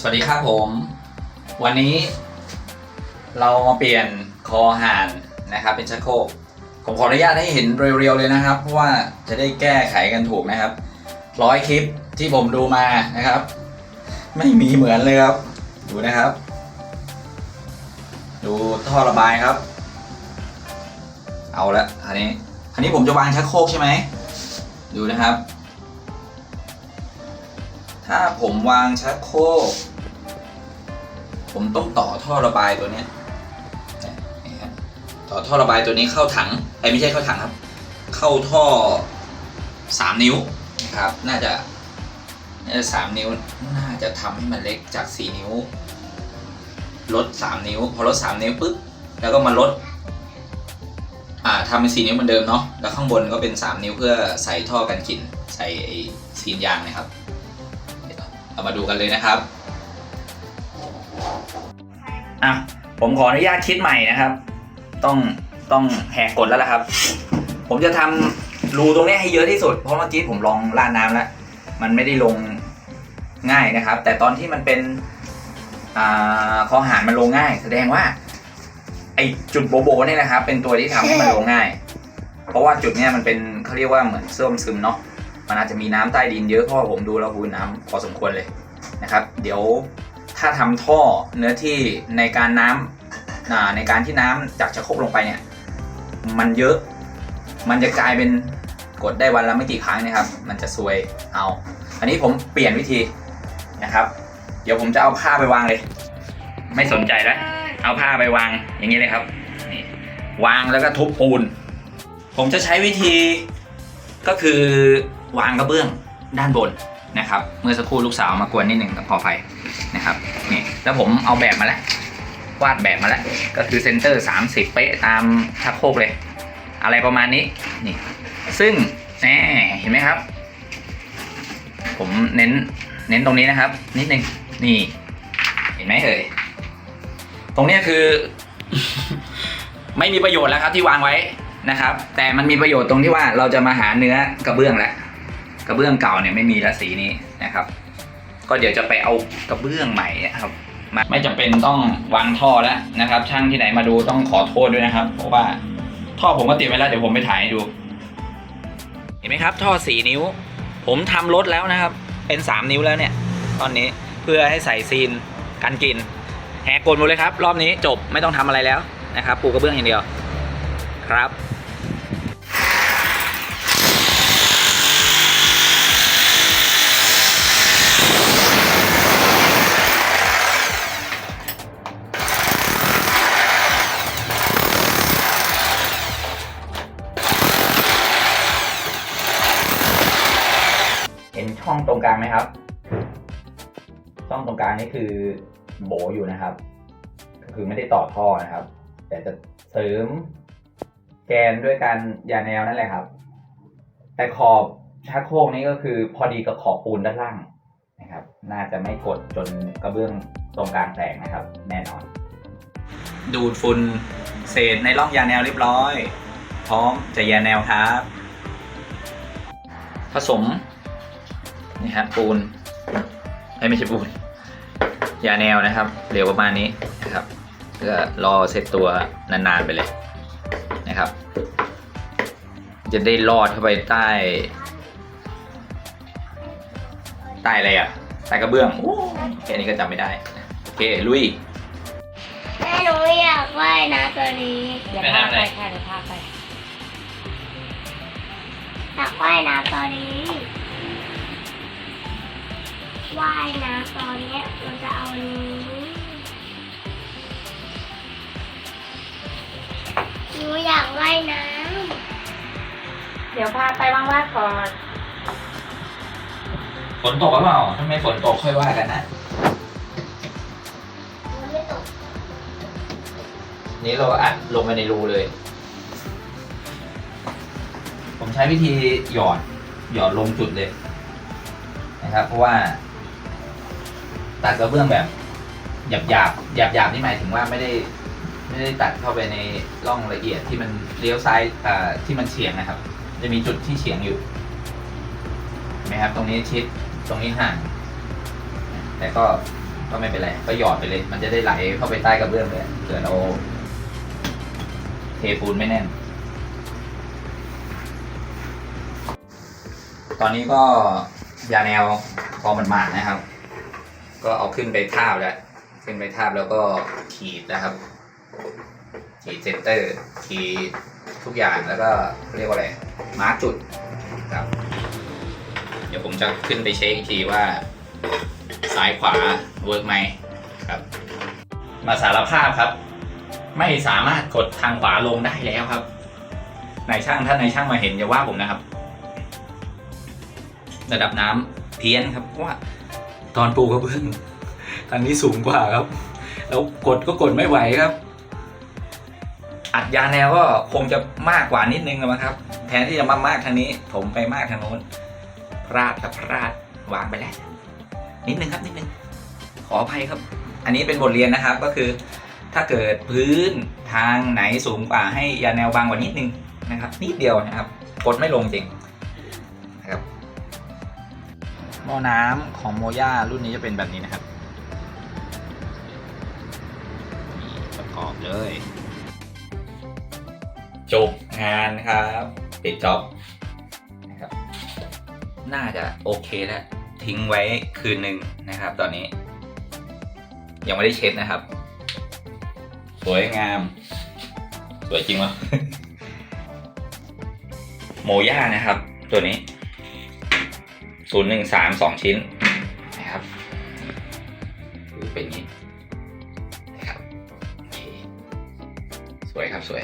สวัสดีครับผม วันนี้เรามาเปลี่ยนคอหานนะครับ เป็นชักโครกผมขออนุญาตให้เห็นเรียวๆเลยนะครับ เพราะว่าจะได้แก้ไขกันถูกนะครับร้อยคลิปที่ผมดูมานะครับ ไม่มีเหมือนเลยครับ ดูนะครับ ดูท่อระบายครับ เอาละอันนี้อันนี้ผมจะวางชักโครกใช่ไหมดูนะครับ ถ้าผมวางชักโครก ผมต้องต่อท่อระบายตัวเนี้ยต่อท่อระบายตัวนี้เข้าถังไอ้ไม่ใช่เข้าถังครับ เข้าท่อสามนิ้วนะครับ น่าจะน่าจะสามนิ้วน่าจะทำให้มันเล็กจากสี่นิ้ว ลดสามนิ้ว พอลดสามนิ้วปุ๊บแล้วก็มาลดอ่าทำเป็นสี่นิ้วเหมือนเดิมเนาะแล้วข้างบนก็เป็นสามนิ้วเพื่อใส่ท่อกันกลิ่นใส่ไอ้ซีนยางนะครับเรามาดูกันเลยนะครับ อะผมขออนุญาตคิดใหม่นะครับ ต้องต้องแหกกฎแล้วล่ะครับ ผมจะทำรูตรงนี้ให้เยอะที่สุด เพราะเมื่อกี้ผมลองราดน้ำแล้ว มันไม่ได้ลงง่ายนะครับ แต่ตอนที่มันเป็นอคอหารมันลงง่าย แสดงว่า ไอจุดโบโบเนี่ยนะครับ เป็นตัวที่ทำให้มันลงง่าย เพราะว่าจุดเนี้ยมันเป็นเขาเรียกว่าเหมือนเสื่อมซึมเนาะมันอาจจะมีน้ำใต้ดินเยอะเพราะผมดูแล้วหูน้ำพอสมควรเลยนะครับ เดี๋ยว ถ้าทำท่อเนื้อที่ในการน้ำอ่าในการที่น้ำจากชักโครกลงไปเนี่ย มันเยอะ มันจะกลายเป็นกดได้วันละไม่กี่ครั้งนะครับ มันจะซวยเอา อันนี้ผมเปลี่ยนวิธีนะครับ เดี๋ยวผมจะเอาผ้าไปวางเลย ไม่สนใจแล้ว เอาผ้าไปวางอย่างนี้เลยครับนี่วางแล้วก็ทุบปูน ผมจะใช้วิธีก็คือวางกระเบื้องด้านบน นะครับ เมื่อสักครู่ลูกสาวมากวนนิดหนึ่งกับพอไฟนะครับนี่แล้วผมเอาแบบมาแล้ววาดแบบมาแล้ว ก็คือเซนเตอร์ 30 เป๊ะตามชักโครกเลย อะไรประมาณนี้นี่ ซึ่งแหมเห็นไหมครับ ผมเน้นเน้นตรงนี้นะครับ นิดนึงนี่ เห็นไหมเอ่ยตรงเนี้ยคือ ไม่มีประโยชน์แล้วครับที่วางไว้นะครับ แต่มันมีประโยชน์ตรงที่ว่าเราจะมาหาเนื้อกระเบื้องแล้ว กระเบื้องเก่าเนี่ยไม่มีละสีนี้นะครับ ก็เดี๋ยวจะไปเอากระเบื้องใหม่นะครับมาไม่จำเป็นต้องวางท่อแล้วนะครับ ช่างที่ไหนมาดูต้องขอโทษด้วยนะครับ เพราะว่าท่อผมก็เตรียมไว้แล้วเดี๋ยวผมไปถ่ายให้ดู เห็นไหมครับ ท่อสีนิ้ว ผมทำรถแล้วนะครับ เป็นสามนิ้วแล้วเนี่ย ตอนนี้เพื่อให้ใส่ซีนกันกลิ่นแหกกลหมดเลยครับ รอบนี้จบไม่ต้องทำอะไรแล้วนะครับ ปูกระเบื้องอย่างเดียวครับ องตรงกลางไหมครับช่องตรงกลางนี่คือโบอยู่นะครับ ก็คือไม่ได้ต่อท่อนะครับ แต่จะเสริมแกนด้วยการยาแนวนั่นแหละครับ แต่ขอบชักโครกนี้ก็คือพอดีกับขอบปูนด้านล่างนะครับ น่าจะไม่กดจนกระเบื้องตรงกลางแตกนะครับ แน่นอน ดูดฝุ่นเศษในร่องยาแนวเรียบร้อย พร้อมจะยาแนวครับ ผสม นี่ฮะปูนเอ้ยไม่ใช่ปูนยาแนวนะครับเหลวประมาณนี้นะครับเพื่อรอเซตตัวนานๆไปเลยนะครับ จะได้รอดเข้าไปใต้ ใต้อะไรอะใต้กระเบื้องโอ้แค่นี้ก็จำไม่ได้นะโอเคลุยแม่หนูอยากว่ายน้ำตัวนี้เดี๋ยวไปพาทำอะไปไรค่ะเดี๋ยวพาไปอยากว่ายน้ำตัวนี้ ว่ายน้ำตอนเนี้ยเราจะเอาอันนี้หนูอยากว่ายน้เดี๋ยวพาไปว่างๆก่อน ฝนตกหรือเปล่าถ้าไม่ฝนตกค่อยว่ากันนะำมันไม่ตกนี้เราอัดลงไปในรูเลย ผมใช้วิธีหยอดหยอดลงจุดเลยนะครับ เพราะว่า ตัดกระเบื้องแบบหยาบหยาบหยาบหยาบๆนี่หมายถึงว่าไม่ได้ ไม่ได้ตัดเข้าไปในร่องละเอียดที่มันเลี้ยวซ้ายอ่าที่มันเฉียงนะครับ จะมีจุดที่เฉียงอยู่เห็นไหมครับ ตรงนี้ชิดตรงนี้ห่างแต่ก็ก็ไม่เป็นไรก็หยอดไปเลย มันจะได้ไหลเข้าไปใต้กระเบื้องเลยเผื่อเราเทปูนไม่แน่น ตอนนี้ก็ยาแนวพอมันมาดนะครับ ก็เอาขึ้นไปทาบแล้ว ขึ้นไปทาบแล้วก็ขีดนะครับ ขีดเซนเตอร์ ขีดทุกอย่างแล้วก็เรียกว่าอะไร มาร์กจุดครับ เดี๋ยวผมจะขึ้นไปเช็คอีกทีว่าซ้ายขวาเวิร์กไหมครับ มาสารภาพครับ ไม่สามารถกดทางขวาลงได้แล้วครับนายช่างถ้านายช่างมาเห็นอย่าว่าผมนะครับ ระดับน้ำเพี้ยนครับว่า ตอนปูกระเบื้องทางนี้สูงกว่าครับ แล้วกดก็กดไม่ไหวครับ อัดยาแนวก็คงจะมากกว่านิดนึงนะครับ แทนที่จะมามากทางนี้ ผมไปมากทางโน้นพลาดครับพลาดวางไปแล้วนิดนึงครับนิดนึงขออภัยครับ อันนี้เป็นบทเรียนนะครับก็คือ ถ้าเกิดพื้นทางไหนสูงกว่าให้ยาแนวบางกว่านิดนึงนะครับนิดเดียวนะครับกดไม่ลงจริง หม้อน้ำของโมย่ารุ่นนี้จะเป็นแบบนี้นะครับประกอบเลยจบงานครับปิดจ็อบนะครับ น่าจะโอเคแล้ว ทิ้งไว้คืนหนึ่งนะครับ ตอนนี้ ยังไม่ได้เช็ดนะครับ สวยงาม สวยจริงวะโมย่านะครับ ตัวนี้ ศูนย์หนึ่งสามสองชิ้นนะครับคือเป็นนี้นะครับโอเคสวยครับสวย